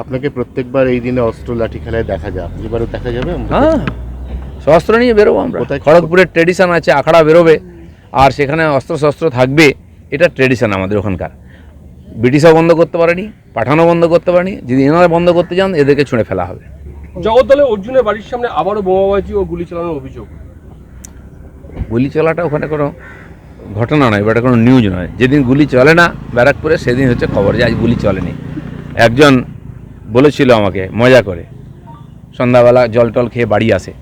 আপনাকে প্রত্যেকবার এই দিনে অস্ত্র লাঠি খেলায় দেখা যায় এবারও দেখা যাবে? হ্যাঁ। শস্ত্র নিয়ে বেরোবো আমরা। খড়গপুরের ট্রেডিশন আছে আখড়া বেরোবে। আর সেখানে অস্ত্র শস্ত্র থাকবে এটা ট্রেডিশন আমাদের ওখানকার। ব্রিটিশও বন্ধ করতে পারেনি পাঠানো বন্ধ করতে পারেনি। যদি এনারা বন্ধ করতে যান এদেরকে ছুঁড়ে ফেলা হবে। জগদ্দলে অর্জুনের বাড়ির সামনে আবারও বোমাবাজি ও গুলি চালানোর অভিযোগ। গুলি চলাটা ওখানে কোনো ঘটনা নয় বা এটা কোনো নিউজ নয়। যেদিন গুলি চলে না ব্যারাকপুরে সেদিন হচ্ছে খবর যে আজ গুলি চলেনি। একজন বলেছিল আমাকে, মজা করে। সন্ধ্যাবেলা জল টল খেয়ে বাড়ি আসে।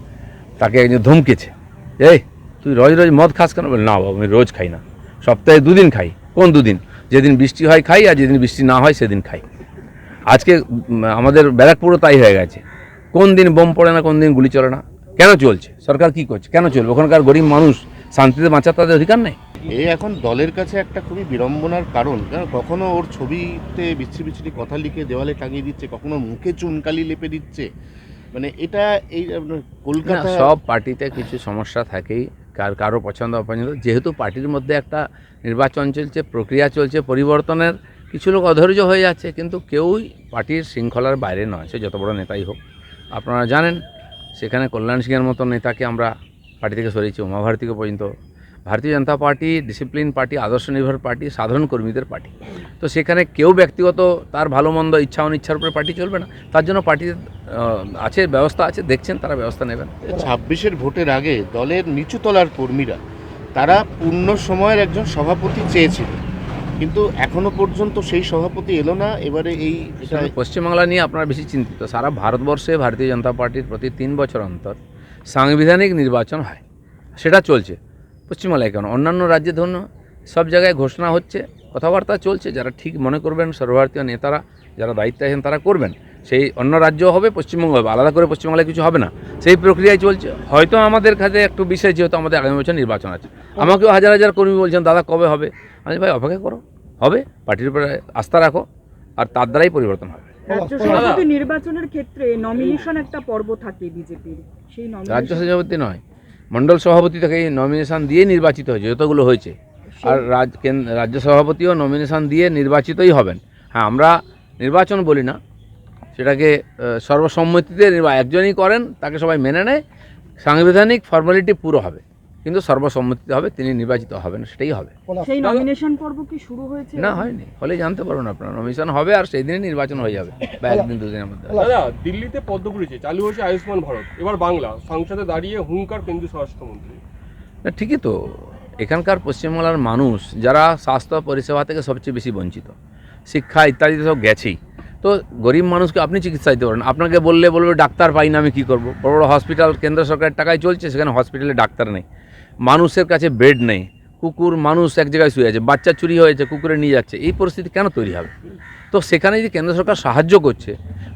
তাকে একজন ধমকেছে, এই, তুই রোজ রোজ মদ খাস কেন? বলে, না বাবা, আমি রোজ খাই না। সপ্তাহে দুদিন খাই। কোন দুদিন? যেদিন বৃষ্টি হয় খাই, আর যেদিন বৃষ্টি না হয় সেদিন খাই। আজকে আমাদের ব্যারাকপুরও তাই হয়ে গেছে। কোন দিন বোম পড়ে না, কোন দিন গুলি চলে না? কেন চলছে? সরকার কি করছে? কেন চলবে? ওখানকার গরিব মানুষ শান্তিতে বাঁচার তাদের অধিকার নেই? এ এখন দলের কাছে একটা খুবই বিড়ম্বনার কারণ। কারণ কখনো ওর ছবিতে বিচ্ছিরি বিচ্ছিরি কথা লিখে দেওয়ালে টাঙিয়ে দিচ্ছে কখনো মুখে চুনকালি লেপে দিচ্ছে। মানে এটা এই আপনার না, কলকাতা সব পার্টিতে কিছু সমস্যা থাকেই কার কারও পছন্দ অপছন্দ। যেহেতু পার্টির মধ্যে একটা নির্বাচন চলছে প্রক্রিয়া চলছে পরিবর্তনের কিছু লোক অধৈর্য হয়ে যাচ্ছে কিন্তু কেউই পার্টির শৃঙ্খলার বাইরে নয় সে যত বড় নেতাই হোক। আপনারা জানেন সেখানে কল্যাণ সিংয়ের মতো নেতাকে আমরা পার্টি থেকে সরিয়েছি উমা ভারতীকে পর্যন্ত ভারতীয় জনতা পার্টি ডিসিপ্লিন পার্টি আদর্শ নির্ভর পার্টি সাধারণ কর্মীদের পার্টি। তো সেখানে কেউ ব্যক্তিগত তার ভালো মন্দ ইচ্ছা অনিচ্ছার উপরে পার্টি চলবে না। তার জন্য পার্টির আছে ব্যবস্থা আছে দেখছেন তারা ব্যবস্থা নেবেন। ছাব্বিশের ভোটের আগে দলের নিচুতলার কর্মীরা তারা পূর্ণ সময়ের একজন সভাপতি চেয়েছিল। কিন্তু এখনও পর্যন্ত সেই সভাপতি এলো না এবারে এই পশ্চিমবাংলা নিয়ে আপনারা বেশি চিন্তিত। সারা ভারতবর্ষে ভারতীয় জনতা পার্টির প্রতি তিন বছর অন্তর সাংবিধানিক নির্বাচন হয়। সেটা চলছে। পশ্চিমবাংলায় কেন? অন্যান্য রাজ্যে ধরুন সব জায়গায় ঘোষণা হচ্ছে কথাবার্তা চলছে যারা ঠিক মনে করবেন সর্বভারতীয় নেতারা যারা দায়িত্বে আছেন তারা করবেন। সেই অন্য রাজ্য হবে পশ্চিমবঙ্গ হবে আলাদা করে পশ্চিমবাংলায় কিছু হবে না। সেই প্রক্রিয়ায় চলছে। হয়তো আমাদের কাছে একটু বিষয় যেহেতু আমাদের আগামী বছর নির্বাচন আছে। আমাকেও হাজার হাজার কর্মী বলছেন দাদা কবে হবে? আমি ভাই অপেক্ষা করো। হবে পার্টির উপরে আস্থা রাখো আর তার দ্বারাই পরিবর্তন হবে। নির্বাচনের ক্ষেত্রে নমিনেশন একটা পর্ব থাকে বিজেপির। সেই রাজ্য সভাপতি নয় মণ্ডল সভাপতি থেকে নমিনেশন দিয়ে নির্বাচিত হয়েছে যতগুলো হয়েছে। আর রাজ রাজ্য সভাপতিও নমিনেশন দিয়ে নির্বাচিতই হবেন। হ্যাঁ আমরা নির্বাচন বলি না। সেটাকে সর্বসম্মতিতে একজনই করেন তাকে সবাই মেনে নেয়। সাংবিধানিক ফর্মালিটি পুরো হবে। কিন্তু সর্বসম্মতিতে হবে তিনি নির্বাচিত হবেন সেটাই হবে। সেই নমিনেশন পর্ব কি শুরু হয়েছে? না হয়নি। হলে জানতে পারবেন আপনার। নমিনেশন হবে আর সেই দিনই নির্বাচন হয়ে যাবে বা একদিন দুদিনের মধ্যে। দাদা দিল্লিতে পদ্ম ঘুরেছে চালু হয়েছে আয়ুষ্মান ভারত। এবার বাংলা সংসদে দাঁড়িয়ে হুঙ্কার কেন্দ্রীয় স্বরাষ্ট্রমন্ত্রী। না ঠিকই তো। এখানকার পশ্চিমবাংলার মানুষ যারা স্বাস্থ্য পরিষেবা থেকে সবচেয়ে বেশি বঞ্চিত শিক্ষা ইত্যাদি সব গেছেই। তো গরিব মানুষকে আপনি চিকিৎসা দিতে পারেন। আপনাকে বললে বলবে ডাক্তার পাই না আমি কী করব? বড় বড় হসপিটাল কেন্দ্র সরকারের টাকায় চলছে সেখানে হসপিটালে ডাক্তার নেই। মানুষের কাছে বেড নেই। কুকুর, মানুষ এক জায়গায় শুয়ে আছে, বাচ্চা চুরি হয়েছে, কুকুরে নিয়ে যাচ্ছে, এই পরিস্থিতি কেন তৈরি হবে? তো সেখানে যদি কেন্দ্র সরকার সাহায্য করছে,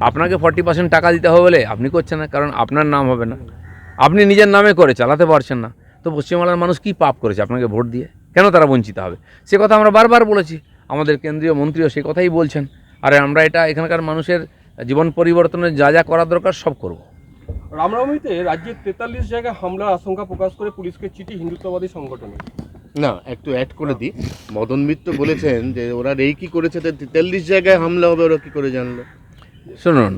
আপনাকে ফর্টি পার্সেন্ট টাকা দিতে হবে বলে আপনি করছেন না, কারণ আপনার নাম হবে না। আপনি নিজের নামে করে চালাতে পারছেন না। তো পশ্চিমবাংলার মানুষ কী পাপ করেছে আপনাকে ভোট দিয়ে? কেন তারা বঞ্চিত হবে? সে কথা আমরা বারবার বলেছি। আমাদের কেন্দ্রীয় মন্ত্রীও সেই কথাই বলছেন। আর আমরা এটা এখানকার মানুষের জীবন পরিবর্তনের যা যা করা দরকার সব করব। রামনবমীতে রাজ্যের তেতাল্লিশ জায়গায় হামলার আশঙ্কা প্রকাশ করে পুলিশকে চিঠি হিন্দুত্ববাদী সংগঠনে। না একটু অ্যাড করে দিই। মদন মিত্র বলেছেন যে ওরা এই কি করেছে তেতাল্লিশ জায়গায় হামলা হবে ওরা কি করে জানলো? শুনুন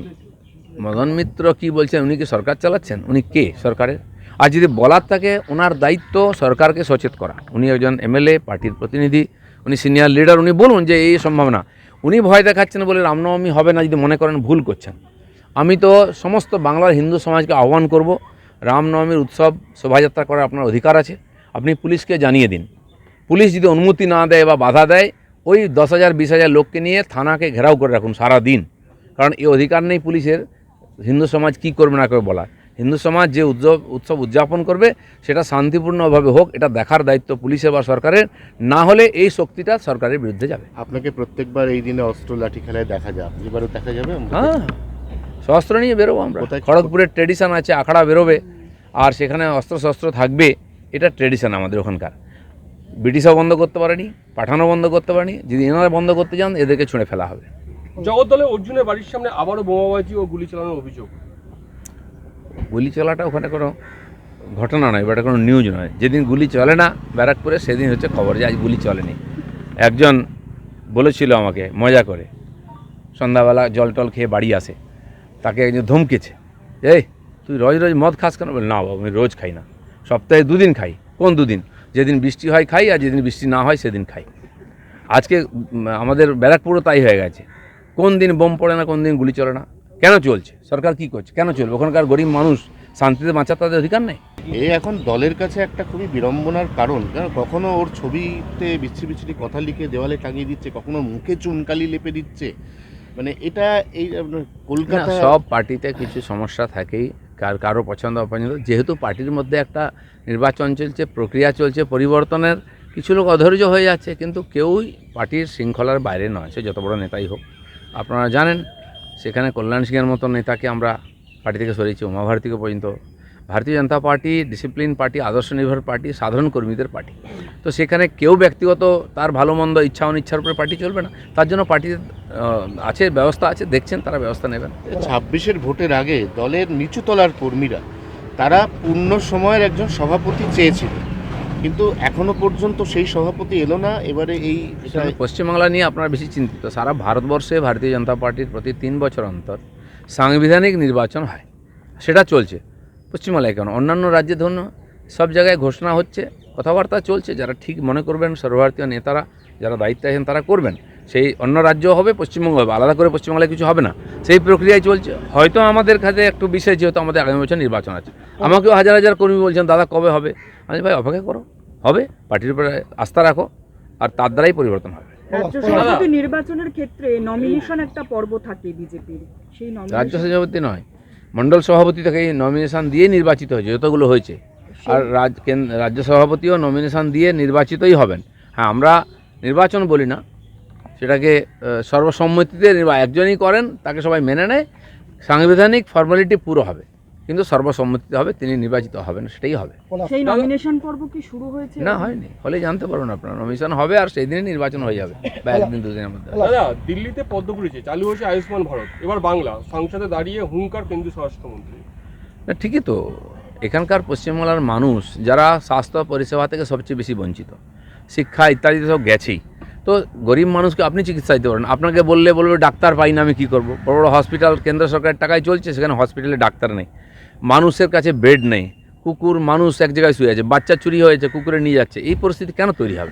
মদন মিত্র কি বলছেন উনি কি সরকার চালাচ্ছেন? উনি কে সরকারের? আর যদি বলার থাকে ওনার দায়িত্ব সরকারকে সচেত করা। উনি একজন এমএলএ পার্টির প্রতিনিধি উনি সিনিয়র লিডার উনি বলুন যে এই সম্ভাবনা। উনি ভয় দেখাচ্ছেন বলে রামনবমী হবে না যদি মনে করেন ভুল করছেন। আমি তো সমস্ত বাংলার হিন্দু সমাজকে আহ্বান করব রামনবমীর উৎসব শোভাযাত্রা করার আপনার অধিকার আছে। আপনি পুলিশকে জানিয়ে দিন। পুলিশ যদি অনুমতি না দেয় বা বাধা দেয় ওই দশ হাজার বিশ হাজার লোককে নিয়ে থানাকে ঘেরাও করে রাখুন সারা দিন কারণ এই অধিকার নেই পুলিশের হিন্দু সমাজ কি করবে না করবে বলার। হিন্দু সমাজ যে উৎসব উৎসব উদযাপন করবে সেটা শান্তিপূর্ণভাবে হোক এটা দেখার দায়িত্ব পুলিশের বা সরকারের। না হলে এই শক্তিটা সরকারের বিরুদ্ধে যাবে। আপনাকে প্রত্যেকবার এই দিনে অস্ত্র লাঠি খেলায় দেখা যায় এবারও দেখা যাবে? হ্যাঁ। শস্ত্র নিয়ে বেরোবো আমরা। খড়গপুরের ট্রেডিশন আছে আখড়া বেরোবে আর সেখানে অস্ত্র শস্ত্র থাকবে এটা ট্রেডিশন আমাদের ওখানকার। ব্রিটিশও বন্ধ করতে পারেনি পাঠানো বন্ধ করতে পারেনি যদি এনারা বন্ধ করতে যান এদেরকে ছুঁড়ে ফেলা হবে। জগদ্দলে অর্জুনের বাড়ির সামনে আবারও বোমাবাজি ও গুলি চালানোর অভিযোগ। গুলি চলাটা ওখানে কোনো ঘটনা নয় বা কোনো নিউজ নয়। যেদিন গুলি চলে না ব্যারাকপুরে সেদিন হচ্ছে খবর যে আজ গুলি চলেনি। একজন বলেছিল আমাকে মজা করে সন্ধ্যাবেলা জল টল খেয়ে বাড়ি আসে। তাকে একজন ধমকেছে। এই, তুই রোজ রোজ মদ খাস কেন? বলে, না বাবু, আমি রোজ খাই না। সপ্তাহে দুদিন খাই। কোন দুদিন? যেদিন বৃষ্টি হয় খাই, আর যেদিন বৃষ্টি না হয় সেদিন খাই। আজকে আমাদের ব্যারাকপুরও তাই হয়ে গেছে। কোন দিন বোম পড়ে না, কোন দিন গুলি চলে না। কেন চলছে? সরকার কি করছে? কেন চলবে? ওখানকার গরিব মানুষ শান্তিতে বাঁচার তাদের অধিকার নেই? এ এখন দলের কাছে একটা খুবই বিড়ম্বনার কারণ। কারণ কখনো ওর ছবিতে বিচ্ছি বিচ্ছিরি কথা লিখে দেওয়ালে টাঙিয়ে দিচ্ছে, কখনো মুখে চুনকালি লেপে দিচ্ছে। মানে এটা এই কলকাতা সব পার্টিতে কিছু সমস্যা থাকেই। কার, কারও পছন্দ, অপছন্দ। যেহেতু পার্টির মধ্যে একটা নির্বাচন চলছে, প্রক্রিয়া চলছে, পরিবর্তনের কিছু লোক অধৈর্য হয়ে যাচ্ছে, কিন্তু কেউই পার্টির শৃঙ্খলার বাইরে নয়, সে যত বড় নেতাই হোক। আপনারা জানেন, সেখানে কল্যাণ সিংয়ের মতো নেতাকে আমরা পার্টি থেকে সরিয়েছি উমা ভারতীকে পর্যন্ত ভারতীয় জনতা পার্টি ডিসিপ্লিন পার্টি আদর্শ নির্ভর পার্টি সাধারণ কর্মীদের পার্টি। তো সেখানে কেউ ব্যক্তিগত তার ভালো মন্দ ইচ্ছা অনিচ্ছার উপরে পার্টি চলবে না। তার জন্য পার্টির আছে ব্যবস্থা আছে দেখছেন তারা ব্যবস্থা নেবেন। ছাব্বিশের ভোটের আগে দলের নিচু তলার কর্মীরা তারা পূর্ণ সময়ের একজন সভাপতি চেয়েছিল। কিন্তু এখনও পর্যন্ত সেই সভাপতি এলো না এবারে এই পশ্চিমবাংলা নিয়ে আপনারা বেশি চিন্তিত। সারা ভারতবর্ষে ভারতীয় জনতা পার্টির প্রতি তিন বছর অন্তর সাংবিধানিক নির্বাচন হয়। সেটা চলছে। পশ্চিমবাংলায় কেন? অন্যান্য রাজ্যে ধরুন সব জায়গায় ঘোষণা হচ্ছে কথাবার্তা চলছে যারা ঠিক মনে করবেন সর্বভারতীয় নেতারা যারা দায়িত্বে আছেন তারা করবেন। সেই অন্য রাজ্য হবে পশ্চিমবঙ্গ হবে আলাদা করে পশ্চিমবাংলায় কিছু হবে না। সেই প্রক্রিয়ায় চলছে। হয়তো আমাদের কাছে একটু বিশেষ যেহেতু আমাদের আগামী বছর নির্বাচন আছে। আমাকেও হাজার হাজার কর্মী বলছেন দাদা কবে হবে? আমি ভাই অপেক্ষা করো। হবে পার্টির উপরে আস্থা রাখো আর তার দ্বারাই পরিবর্তন হবে। রাজ্য সভাপতি নির্বাচনের ক্ষেত্রে নমিনেশন একটা পর্ব থাকে বিজেপির। সেই রাজ্য সভাপতি নয় মণ্ডল সভাপতি থেকে নমিনেশন দিয়ে নির্বাচিত হয়েছে যতগুলো হয়েছে। আর রাজ রাজ্য সভাপতিও নমিনেশন দিয়ে নির্বাচিতই হবেন। হ্যাঁ আমরা নির্বাচন বলি না। সেটাকে সর্বসম্মতিতে একজনই করেন তাকে সবাই মেনে নেয়। সাংবিধানিক ফর্মালিটি পুরো হবে। কিন্তু সর্বসম্মতিতে হবে তিনি নির্বাচিত হবেন সেটাই হবে। সেই নমিনেশন পর্ব কি শুরু হয়েছে? না হয়নি। হলে জানতে পারবেন আপনারা। নমিনেশন হবে আর সেই দিনই নির্বাচন হয়ে যাবে বা একদিন দুদিনের মধ্যে। দাদা দিল্লিতে পদ্ম ঘুরেছে চালু হয়েছে আয়ুষ্মান ভারত। এবার বাংলা সংসদে দাঁড়িয়ে হুঙ্কার কেন্দ্রীয় স্বরাষ্ট্রমন্ত্রী। না ঠিকই তো। এখানকার পশ্চিমবাংলার মানুষ যারা স্বাস্থ্য পরিষেবা থেকে সবচেয়ে বেশি বঞ্চিত শিক্ষা ইত্যাদি সব গেছেই। তো গরিব মানুষকে আপনি চিকিৎসা দিতে পারেন। আপনাকে বললে বলবে ডাক্তার পাই না আমি কী করব? বড় বড় হসপিটাল কেন্দ্র সরকারের টাকায় চলছে সেখানে হসপিটালে ডাক্তার নেই। মানুষের কাছে বেড নেই। কুকুর, মানুষ এক জায়গায় শুয়ে আছে, বাচ্চা চুরি হয়েছে, কুকুরে নিয়ে যাচ্ছে, এই পরিস্থিতি কেন তৈরি হবে?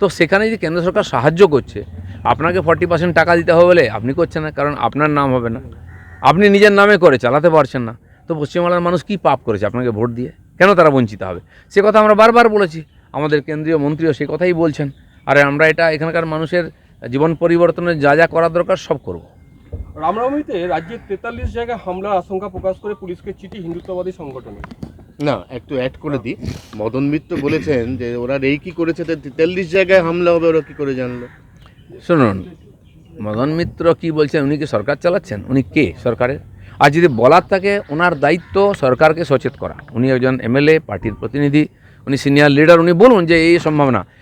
তো সেখানে যদি কেন্দ্র সরকার সাহায্য করছে, আপনাকে ফর্টি পার্সেন্ট টাকা দিতে হবে বলে আপনি করছেন না, কারণ আপনার নাম হবে না। আপনি নিজের নামে করে চালাতে পারছেন না। তো পশ্চিমবাংলার মানুষ কী পাপ করেছে আপনাকে ভোট দিয়ে? কেন তারা বঞ্চিত হবে? সে কথা আমরা বারবার বলেছি। আমাদের কেন্দ্রীয় মন্ত্রীও সেই কথাই বলছেন। আর আমরা এটা এখানকার মানুষের জীবন পরিবর্তনের যা যা করা দরকার সব করব। রামনবমীতে রাজ্যের তেতাল্লিশ জায়গায় হামলার আশঙ্কা প্রকাশ করে পুলিশকে চিঠি হিন্দুত্ববাদী সংগঠনে। না একটু অ্যাড করে দিই। মদন মিত্র বলেছেন যে ওরা এই কি করেছে তেতাল্লিশ জায়গায় হামলা হবে ওরা কি করে জানলো? শুনুন মদন মিত্র কি বলছেন উনি কি সরকার চালাচ্ছেন? উনি কে সরকারের? আর যদি বলার থাকে ওনার দায়িত্ব সরকারকে সচেত করা। উনি একজন এমএলএ পার্টির প্রতিনিধি উনি সিনিয়র লিডার উনি বলুন যে এই সম্ভাবনা।